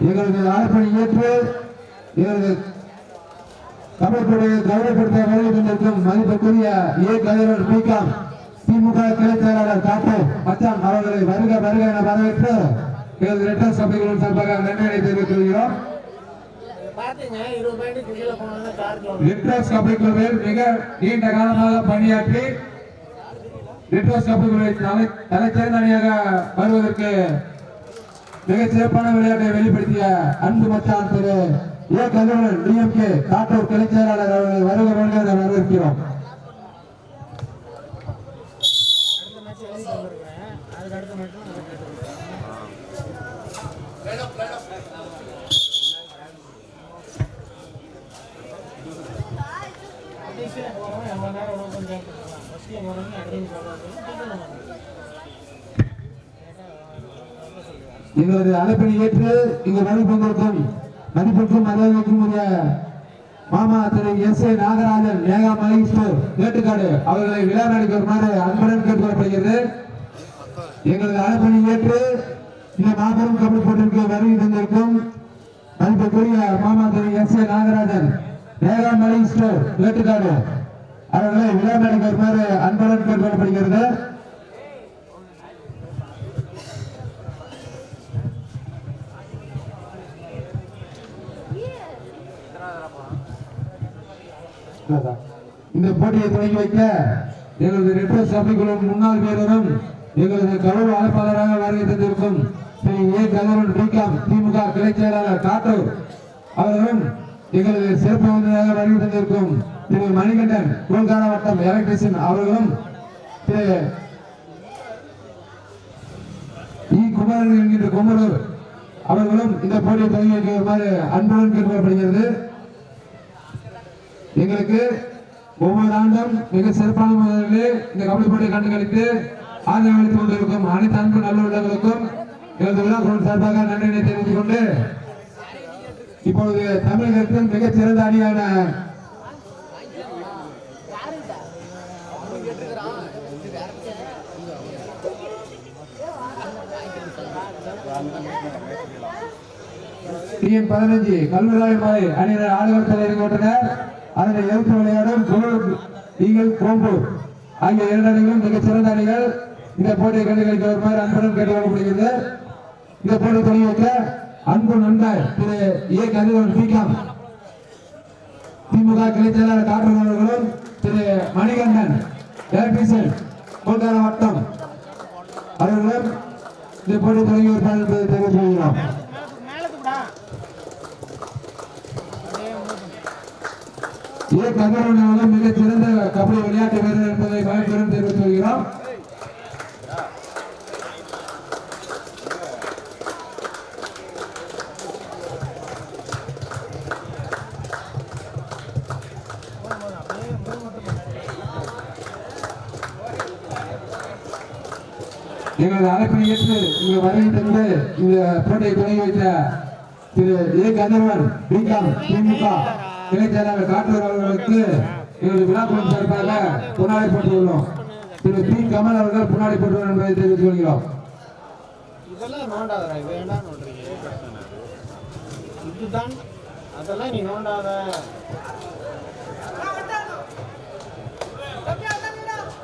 எங்களது அழைப்பை ஏற்று எங்களது தமிழ்நாடு கௌரவப்படுத்த வருகை தந்திருக்கும் மதிப்புக்குரிய ஏ. கதிரவன் பிகாம் திமுக கிளை செயலாளர் காப்பு மச்சான் அவர்களை வருக வருக என வரவேற்று எங்களது ரெட்டர் சபைகளின் சார்பாக நன்றியை தெரிவித்துக் கொள்கிறோம். லிட்ரஸ் கபடி குழுவில் மிக நீண்ட காலமாக பணியாற்றி லிட்ரஸ் தலை தலைச்சிறந்த அணியாக வருவதற்கு மிகச் சிறப்பான விளையாட்டை வெளிப்படுத்திய அன்பு மச்சான் திரு ஏ. கதிரவன் டிஎம்கே காட்டூர் கிளை செயலாளர் அவர்களை வருக வருக என வரவேற்கிறோம். அடுத்த எங்களது அழைப்பினை ஏற்று இங்கு வருகை தந்திருக்கும் மதிப்பிற்கும் மரியாதைக்கும் உரிய மாமா திரு S A Nagarajan mega Maheshwar store Ettukadu அவர்களை விழா நடிக்க வருமாறு அன்புடன் கேட்டுக்கொள்ளப்படுகிறது. எங்களது அழைப்பினை ஏற்று இந்த மாபெரும் கபடி போட்டிற்கு வருகை தந்திருக்கும் மதிப்பிற்குரிய மாமா திரு S A Nagarajan mega Maheshwar store Ettukadu அவர்களை விழா நடிக்க வருமாறு அன்புடன் கேட்டுக்கொள்ளப்படுகிறது. இந்த போட்டியை தொடங்கி வைக்க எங்களது ரெட்ரோ சபைக்குழுவின் முன்னாள் வீரரும் எங்களது கௌரவ அழைப்பாளராக வருகை தந்திருக்கும் திரு ஏ. கதிரவன் பிகாம் திமுக கிளை செயலாளர் காட்டூர் அவர்களும் எங்களது சிறப்பு விருந்தினராக வருகை தந்திருக்கும் திரு. மணிகண்டன் கோல்கார வட்டம் எலக்ட்ரிஷியன் அவர்களும் திரு. இ குமரன் என்கின்ற குமரூர் அவர்களும் இந்த போட்டியை தொடங்கி வைக்குமாறு அன்புடன் கேட்கப்படுகிறது எங்களுக்கு ஒவ்வொரு ஆண்டும் மிக சிறப்பான முறையிலே இந்த கபடி போட்டியை கண்டுகளித்து ஆதரவு அளித்துக் கொண்டிருக்கும் அனைத்து அன்பு நல்லுள்ளவர்களுக்கும் எனது விழா குழு சார்பாக நன்றியினை தெரிவித்துக் கொண்டு இப்பொழுது தமிழகத்தின் மிகச் சிறந்த அணியான டிஎன் பதினஞ்சு கல்வராய் மலை அணியினர் ஆளுநர் தலைவர் ஓட்டுநர் அதனை எதிர்த்து விளையாடும் ஈகல் கோம்பூர் ஆகிய இரண்டு அணிகளும் மிகச் சிறந்த அணிகள். இந்த போட்டியை கண்டுகளிக்க வருமாறு அன்புடன் கேட்டுக்கொள்ளப்படுகிறது. இந்த போட்டி தொடங்கி வைக்க அன்பு நண்பர் திரு ஏ கதிரவன் பிகாம். திமுக கிளை செயலாளர் காற்றன் அவர்களும் திரு மணிகண்டன் எலக்ட்ரிஷியன் கோல்கார வட்டம் அவர்களும் இந்த போட்டி தொடங்கி வைப்பார் என்பதை தெரிவித்துக் கொள்கிறோம். ஏ கதிரவன் அவர்கள் மிகச் கபடி விளையாட்டு வீரர் என்பதை மகிழ்ச்சியுடன் தெரிவித்து வருகிறோம் எங்களது அழைப்பை ஏற்று இங்கு வருகை இந்த போட்டியை தொடங்கி வைத்த திரு ஏ கதிரவன் பிகாம் திமுக. கிளை செயலாளர் காட்டூர் அவர்களுக்கு எங்களது சார்பாக புனாடை போட்டுள்ளோம் திரு பி. கமல் அவர்கள் புனாடை போட்டுள்ளார் என்பதை தெரிவித்துக் கொள்கிறோம். இதெல்லாம் நோண்டாதடா வேண்டாம் இதுதான் அதெல்லாம் நீ நோண்டாத.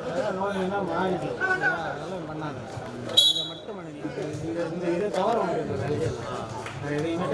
அதெல்லாம் நோண்டினா அதெல்லாம் பண்ணாத. இதை மட்டும் இந்த இந்த இதை தவற எதையுமே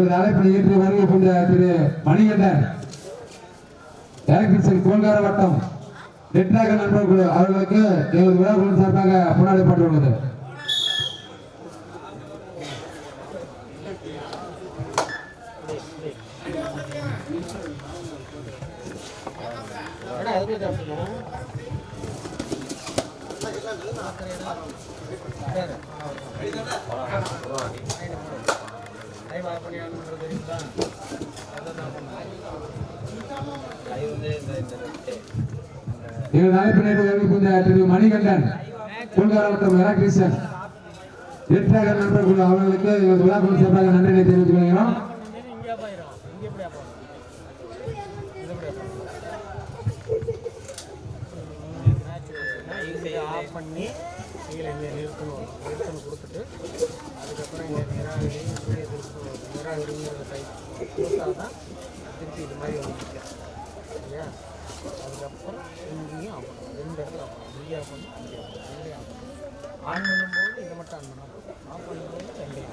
எங்களது அழைப்பினை ஏற்று வருகை புரிந்த திரு மணிகண்டன். எலக்ட்ரிஷியன் கோல்கார வட்டம். நெட்ராக நண்பர்கள் அவர்களுக்கு எங்களது விழா குழு சார்பாக புனாடை இந்த நெட்டு எங்கள் அழைப்பினர் அறிவிக்கின்ற திரு மணிகண்டன் கொள்காரம் மற்றும் எலக்ட்ரிஷியன் எட்டாக நண்பர்கள் அவர்களுக்கு எங்கள் விழா குழு சார்பாக நன்றியை தெரிவித்துக் கொள்கிறோம். பண்ணி கீழே நிறுத்தணும். நிறுத்தணும் கொடுத்துட்டு அதுக்கப்புறம் இங்கே நிராகரி இப்படியே திருப்பி நிராகரிங்கிற டைப் கொடுத்தா தான் திருப்பி இது மாதிரி வந்துருக்கு நிற்கும் சரியா அதுக்கப்புறம் இங்கேயும் ஆகணும் ரெண்டு இடத்துல ஆகணும் பண்ணணும் இங்கே ஆஃப் பண்ணணும் இங்கே ஆஃப் பண்ணணும் ஆன் பண்ணும்போது இதை மட்டும் ஆன் பண்ணணும் ஆஃப் பண்ணும்போது ரெண்டையும்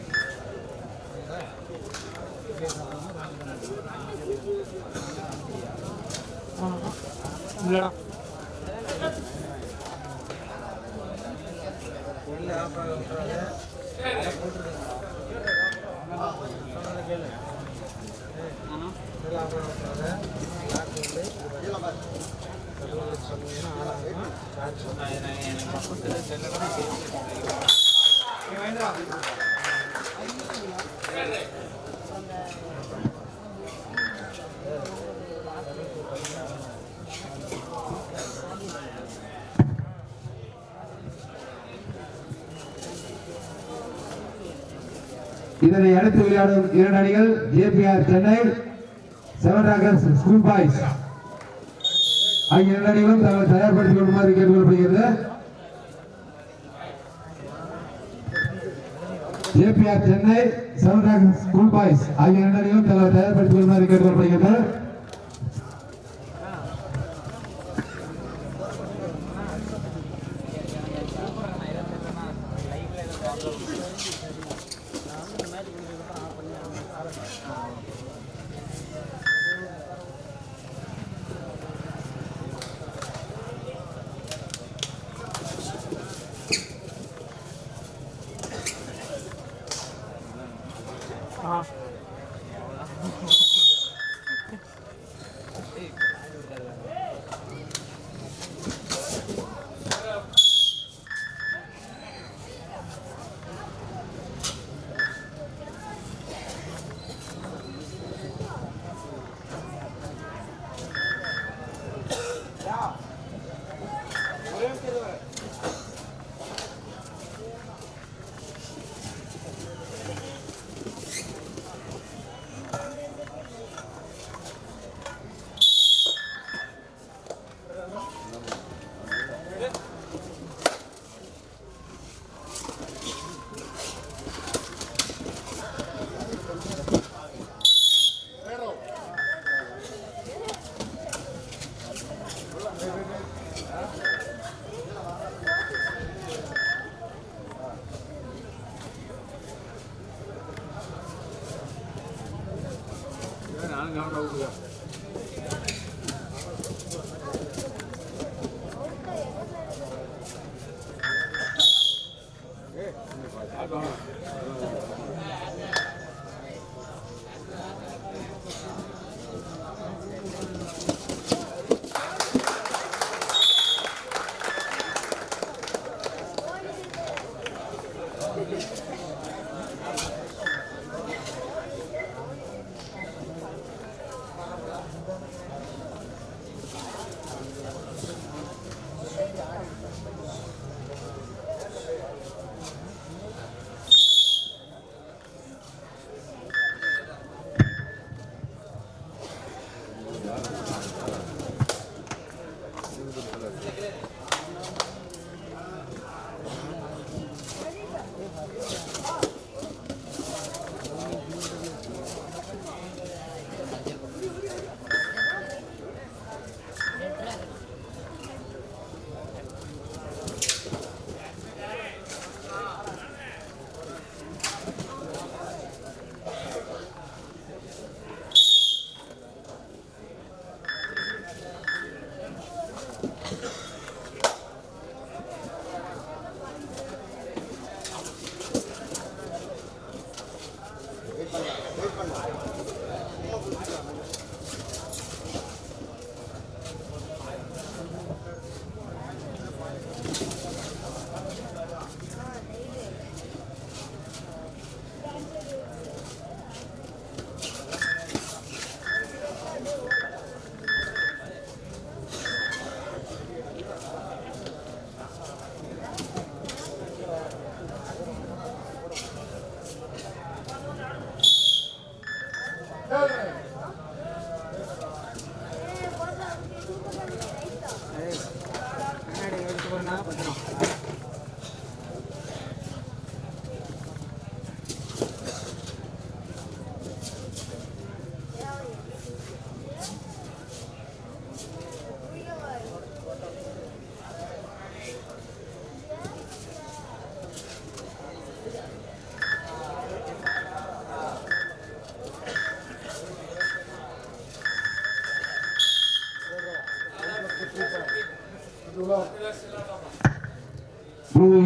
ஆன் பண்ணணும் உள்ள ஆஃப் ஆக இதனை அடுத்து விளையாடும் இரண்டு அணிகள் JPR Chennai seven rockers school boys. ஆகிய இரண்டு அணிகளும் தயார்படுத்திக் கொள்ளுமாறு கேட்டுக்கொள்ளப்படுகிறது. APR Chennai seven school boys. ஆகிய இரண்டு அணிகளும் தங்களை தயார்படுத்திக் கொள்ளுமாறு கேட்டுக்கொள்ளப்படுகிறது.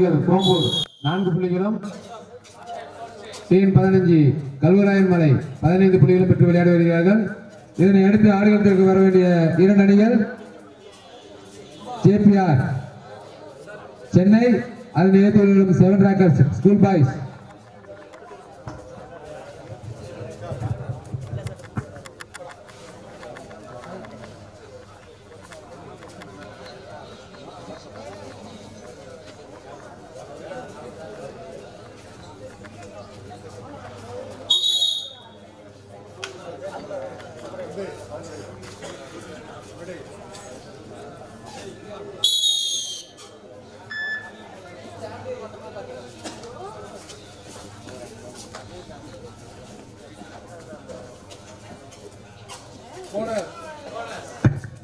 பூர்வீகர் கோம்பூர் நான்கு புள்ளிகளும். டீம் பதினஞ்சு கல்வராயன் மலை பதினைந்து புள்ளிகளும் பெற்று விளையாடி வருகிறார்கள். இதனை அடுத்து ஆடுகளத்திற்கு வர வேண்டிய இரண்டு அணிகள். ஜேபிஆர் சென்னை அதனை ஏற்றுள்ள seven rockers school boys.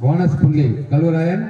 Bonus புள்ளி. கல்வராயன்?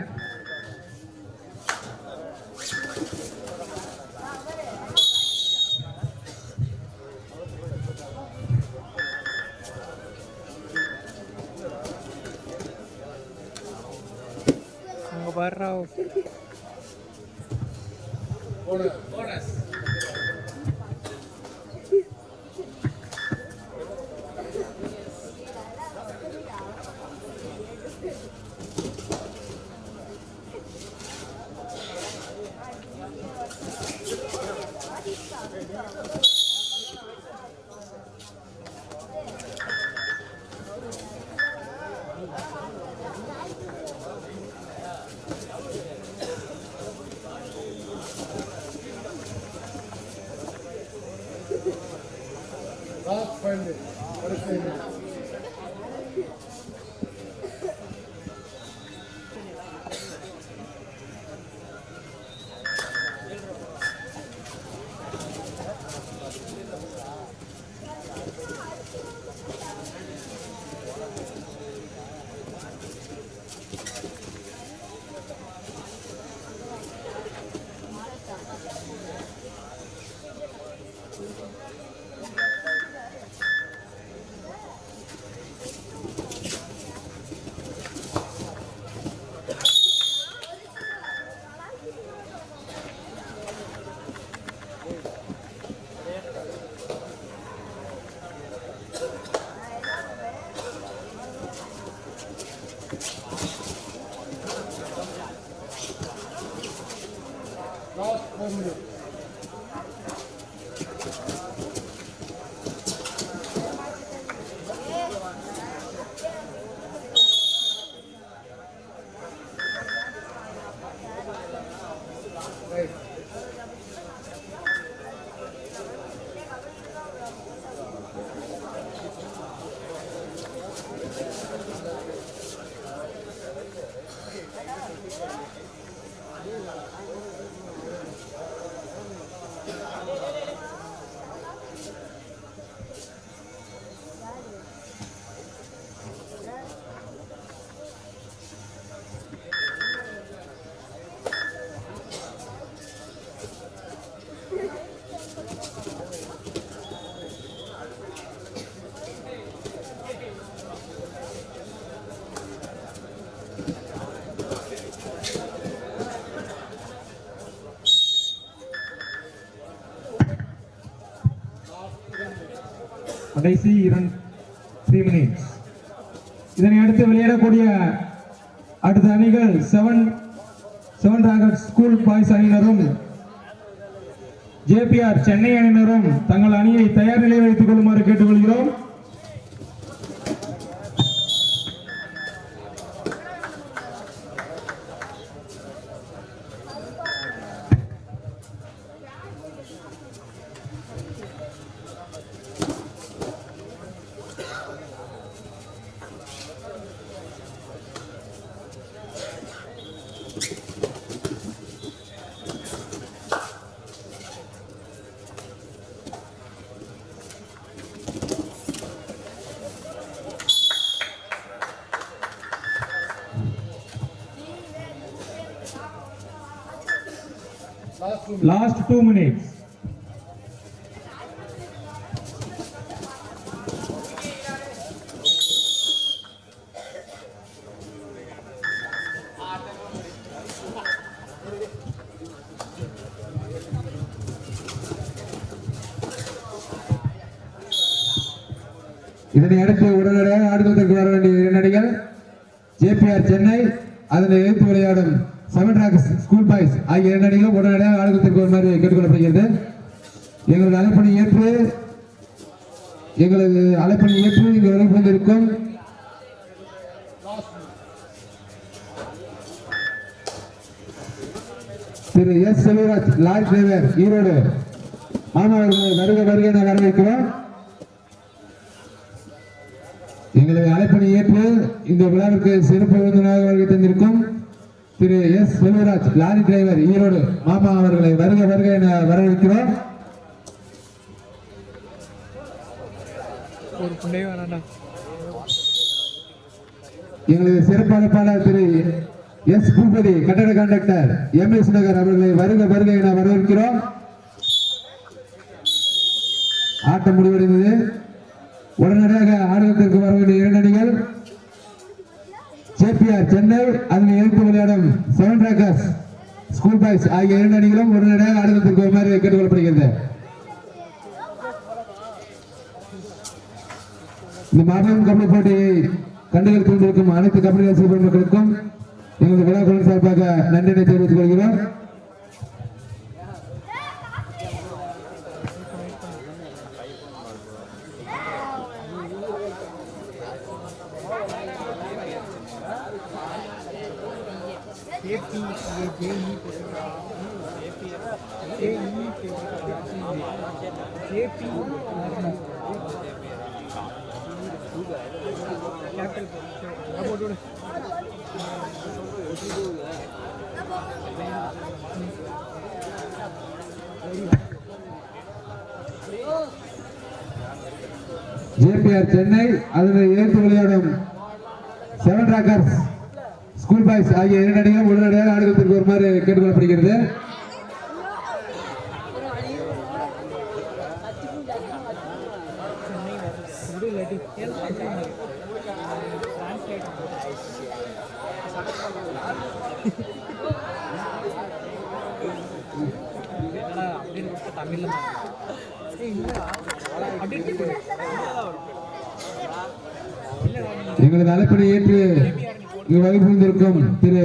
Efendi. கடைசி இரண்டு த்ரீ மினிட்ஸ் இதனை அடுத்து விளையாடக்கூடிய அடுத்த அணிகள் seven seven rocker school boys அணியினரும் ஜேபிஆர் சென்னை அணியினரும் தங்கள் அணியை தயார் நிலையில் வைத்துக் கொள்ளுமாறு கேட்டுக்கொள்கிறோம். Last two minutes. இதனை அடுத்து உடனடியாக ஆடுவதற்கு வர வேண்டிய நடிகர் ஜேபிஆர் சென்னை அதனை எதிர்த்து விளையாடும் செவன் ராக்ஸ் ஸ்கூல் பாய்ஸ் ஆகிய இரண்டு அணிகளும் உடனடியாக ஒரு வருமாறு கேட்டுக்கொள்ளப்படுகிறது. எங்களது அழைப்பணி ஏற்று எங்களது அழைப்பணி ஏற்று இங்கு வருகை வந்திருக்கும் திரு S Selvaraj lorry driver Erode. மாணவர்களை வருக வருகை என வரவேற்கிறோம். எங்களது அழைப்பணி ஏற்று இந்த விழாவிற்கு சிறப்பு விருந்தினராக வருகை தந்திருக்கும் திரு S Selvaraj lorry driver Erode மாமா அவர்களை வருக வருக என வரவேற்கிறோம். எங்களது சிறப்பு அழைப்பாளர் திரு எஸ் பூபதி கட்டட கண்டக்டர் எம் எஸ் நகர் அவர்களை வருக வருக என வரவேற்கிறோம். ஆட்டம் முடிவடைந்தது. உடனடியாக ஆடுகளத்திற்கு வர வேண்டிய இரண்டு அணிகள் ஜேபிஆர் சென்னை அதனை எதிர்த்து விளையாடும் செவன் ரேக்கர்ஸ். ஸ்கூல் பாய்ஸ் ஆகிய இரண்டு அணிகளும் ஒரு உடனடியாக ஆடுகளத்திற்கு வருமாறு கேட்டுக்கொள்ளப்படுகிறது இந்த மாபெரும் கபடி போட்டியை கண்டுகள் கொண்டிருக்கும் அனைத்து கபடி ரசிகர் மக்களுக்கும் எங்களது விழா சார்பாக நன்றினை தெரிவித்துக் கொள்கிறோம். ஜேபிஆர் சென்னை அதனை எதிர்த்து விளையாடும் செவன் ராக்கர்ஸ் ஸ்கூல் பாய்ஸ் ஆகிய இரண்டு அணிகளும் உடனடியாக ஆடுகளத்திற்கு வருமாறு கேட்டுக்கொள்ளப்படுகிறது. எங்களது அழைப்பினை ஏற்று இங்கு வகுப்பிருந்திருக்கும் திரு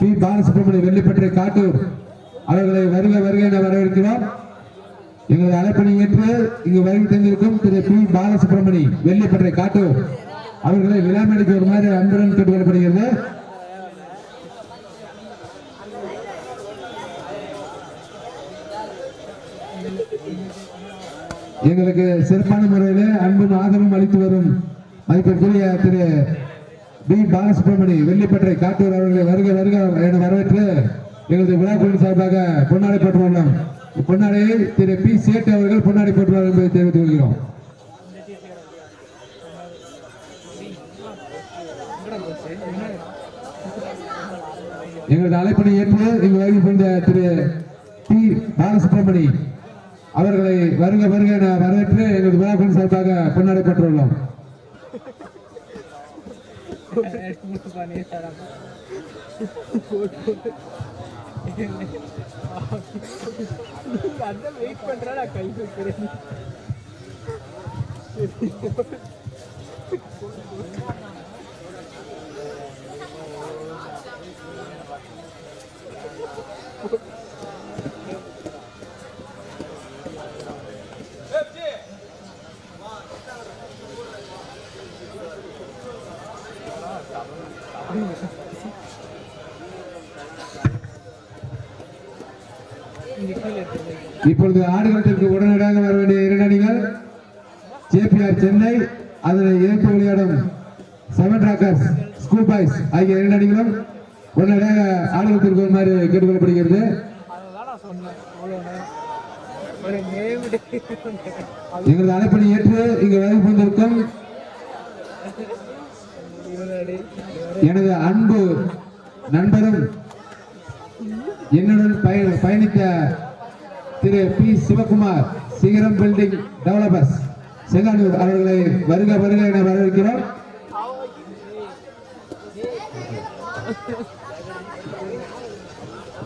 பி. பாலசுப்ரமணிய வெள்ளிப்பற்றை காட்டூர் அவர்களை வருக வருக என வரவேற்கிறோம். எங்களது அழைப்பினை ஏற்று இங்கு வருகை தந்திருக்கும் திரு பி. பாலசுப்ரமணி வெள்ளிப்பட்டறை காட்டூர் அவர்களை விழா ஒரு வருமாறு அன்புடன் கேட்டுக்கொள்ளப்படுகிறது எங்களுக்கு சிறப்பான முறையில் அன்பும் ஆதரவும் அளித்து வரும் மதிப்பிற்குரிய திரு பி. பாலசுப்ரமணி வெள்ளிப்பட்டை காட்டூர் அவர்களை வருக வருக என வரவேற்று எங்களது விழா குழு சார்பாக பொன்னாடை போட்டுள்ளோம் பொன்னாடையை திரு பி. சேட்டு அவர்கள் பொன்னாடை போட்டுள்ளார் என்பதை தெரிவித்துக் கொள்கிறோம். எங்களது அழைப்பினை ஏற்று இங்கு வருகை புரிந்த திரு பி. பாலசுப்ரமணி அவர்களை வருக வருக என வரவேற்று எங்களது விழா குழு சார்பாக பொன்னாடை பெற்றுள்ளோம். அதான் வெயிட் பண்றா நான் கை வைக்கிறேன் இங்க கீழே இப்பொழுது ஆடுகளத்திற்கு உடனடியாக வர வேண்டிய இரண்டு அணிகள் ஜேபிஆர் சென்னை அதனை எதிர்த்து விளையாடும் செவன் ராக்கர்ஸ் ஸ்கூல் பாய்ஸ் ஆகிய இரண்டு அணிகளும் உடனடியாக ஆடுகளத்திற்கு வருமாறு கேட்டுக்கொள்ளப்படுகிறது. எங்களது அழைப்பணி ஏற்று இங்கு வருகை புரிந்திருக்கும் எனது அன்பு நண்பரும் என்னுடன் பய- பயணித்த திரு P. Sivakumar Sigaram building developers Senganur அவர்களை வருக வருக என வரவேற்கிறோம்.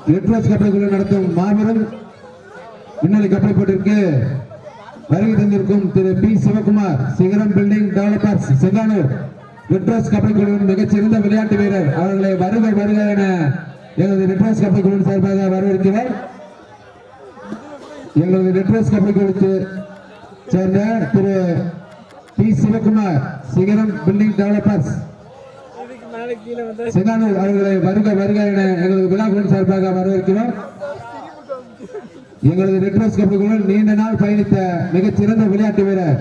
ரெட்ரோஸ் கப்பல் நடத்தும் மாபெரும் முன்னணி கப்பல்பட்டிற்கு வருகை தந்திருக்கும் திரு P. Sivakumar Sigaram building developers Chenganur. Retros kabaddi குழுவின் மிகச்சிறந்த விளையாட்டு வீரர். அவர்களை வருக வருக என எங்களது ரெட்ரோஸ் கபடி குழுவின் சார்பாக வரவேற்கிறார் எங்களது ரெட்ரோஸ் கபடி குழுக்கு சேர்ந்த திரு P. Sivakumar Sigaram building developers சிதானூர் அவர்களை வருக வருக என எங்களது விழாக்குழு சார்பாக வரவேற்கிறோம். எங்களது ரெட்ரோஸ் கப்பல்களுடன் நீண்ட நாள் பயணித்த மிகச்சிறந்த விளையாட்டு வீரர்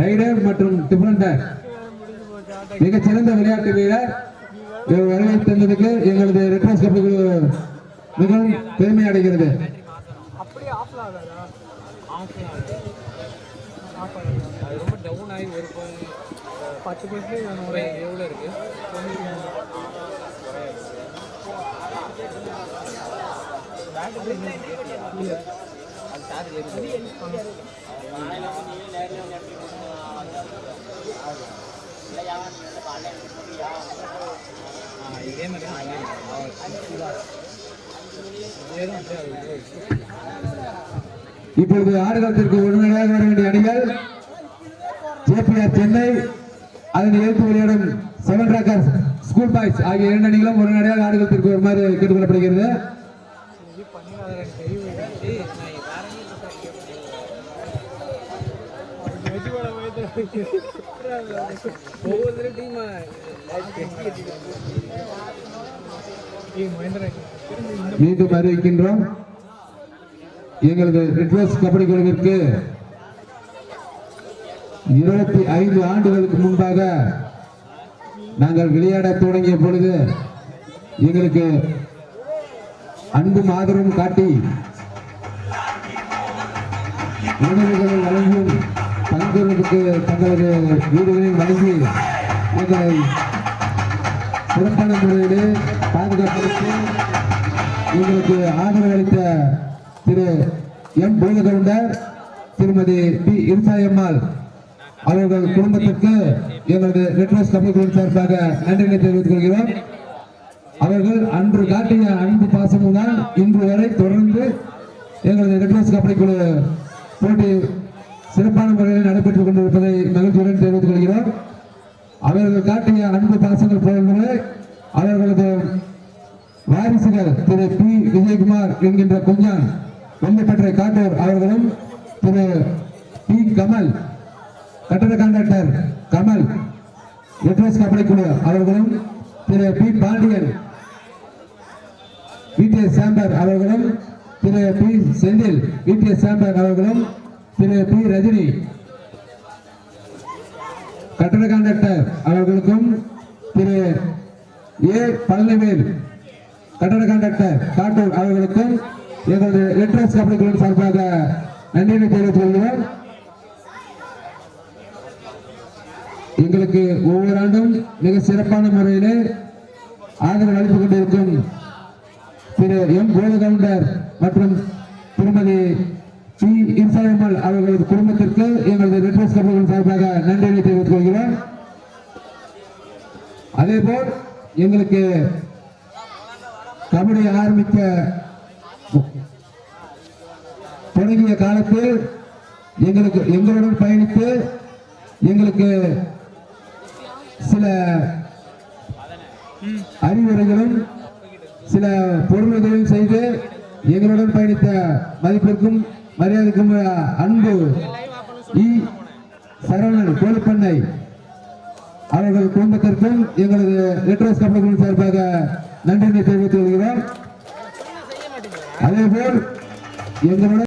ரைடர் மற்றும் டிஃபண்டர் மிகச்சிறந்த விளையாட்டு வீரர். இவர் வருகை தந்ததுக்கு எங்களது ரெட்ரோஸ் கப்பல்குழு மிகவும் பெருமை அடைகிறது. அது ரொம்ப டவுன் ஆகி ஒரு ப- பத்து பர்சன்டேஜ் ஒரு எவ்வளோ இருக்கு இதே மாதிரி இப்பொழுது ஆடுகளத்திற்கு உடனடியாக வர வேண்டிய அணிகள் ஜேபிஆர் சென்னை அதனை எதிர்த்து விளையாடும் செவன் ராக்கர்ஸ் ஸ்கூல் பாய்ஸ் ஆகிய இரண்டு அணிகளும் உடனடியாக ஆடுகளத்திற்கு வருமாறு கேட்டுக்கொள்ளப்படுகிறது ஒவ்வொரு டீம் மீண்டும் அறிவிக்கின்றோம். எங்களது ரெட்ரோஸ் கபடி குழுவிற்கு இருபத்தி ஐந்து ஆண்டுகளுக்கு முன்பாக நாங்கள் விளையாட தொடங்கிய பொழுது எங்களுக்கு அன்பும் ஆதரவும் காட்டி உணவுகளை வழங்கும் தங்குவதற்கு தங்களது வீடுகளில் வழங்கி எங்களை சிறப்பான முறையிலே பாதுகாப்பதற்கு எங்களுக்கு ஆதரவு அளித்த திரு எம் பூதகவுண்டர் திருமதி பி இருசாயம்மாள் அவர்கள் குடும்பத்திற்கு எங்களது ரெட்ரோஸ் கமிட்டியின் குழு சார்பாக நன்றினை தெரிவித்துக் கொள்கிறோம். அவர்கள் அன்று காட்டிய அன்பு பாசமும் தான் இன்று வரை தொடர்ந்து எங்களது ரெட்ரோஸ் கபடி குழு போட்டி சிறப்பான முறையில் நடைபெற்றுக் கொண்டிருப்பதை மகிழ்ச்சியுடன் தெரிவித்துக் கொள்கிறோம். அவர்கள் காட்டிய அன்பு பாசங்கள் போலவே அவர்களது வாரிசுகள் திரு பி. விஜயகுமார் என்கின்ற குஞ்சான் வெள்ளிப்பற்றை காட்டூர் அவர்களும் திரு பி. கமல் கட்டட கான்ட்ராக்டர் கமல் எட்ரஸ் கபடிக்குழு அவர்களும் Thiru P. Pandiyan VTS chamber அவர்களும் Thiru P. Senthil VTS chamber அவர்களும் திரு பி ரஜினி. கட்டட கான்ட்ராக்டர் அவர்களுக்கும் திரு ஏ பழனிவேல் கட்டட கான்ட்ராக்டர் காட்டூர் அவர்களுக்கும் எங்களது லெட்டர்ஸ் கம்பெனிகளின் சார்பாக நன்றியை தெரிவித்துக் கொள்கிறோம். எங்களுக்கு ஒவ்வொரு ஆண்டும் மிக சிறப்பான முறையிலே ஆதரவு அளித்துக் கொண்டிருக்கும் திரு எம் கோலகவுண்டர் மற்றும் திருமதி பி இன்சாயம்மாள் அவர்களது குடும்பத்திற்கு எங்களது ரெட்ரோஸ் கம்பெனி சார்பாக நன்றியை தெரிவித்துக் கொள்கிறோம். அதேபோல் எங்களுக்கு கபடி ஆரம்பிக்க தொடங்கிய காலத்தில் எங்களுக்கு எங்களுடன் பயணித்து எங்களுக்கு சில அறிவுரைகளும் சில பொறுமைகளையும் செய்து எங்களுடன் பயணித்த மதிப்பிற்கும் மரியாதைக்கும் அன்பு. இ. சரவணன் கோழிப்பண்ணை அவர்கள் குடும்பத்திற்கும் எங்களது லிட்ரஸ் கப்பல்களின் சார்பாக நன்றினை தெரிவித்துக் கொள்கிறோம். அதேபோல் எங்களுடன்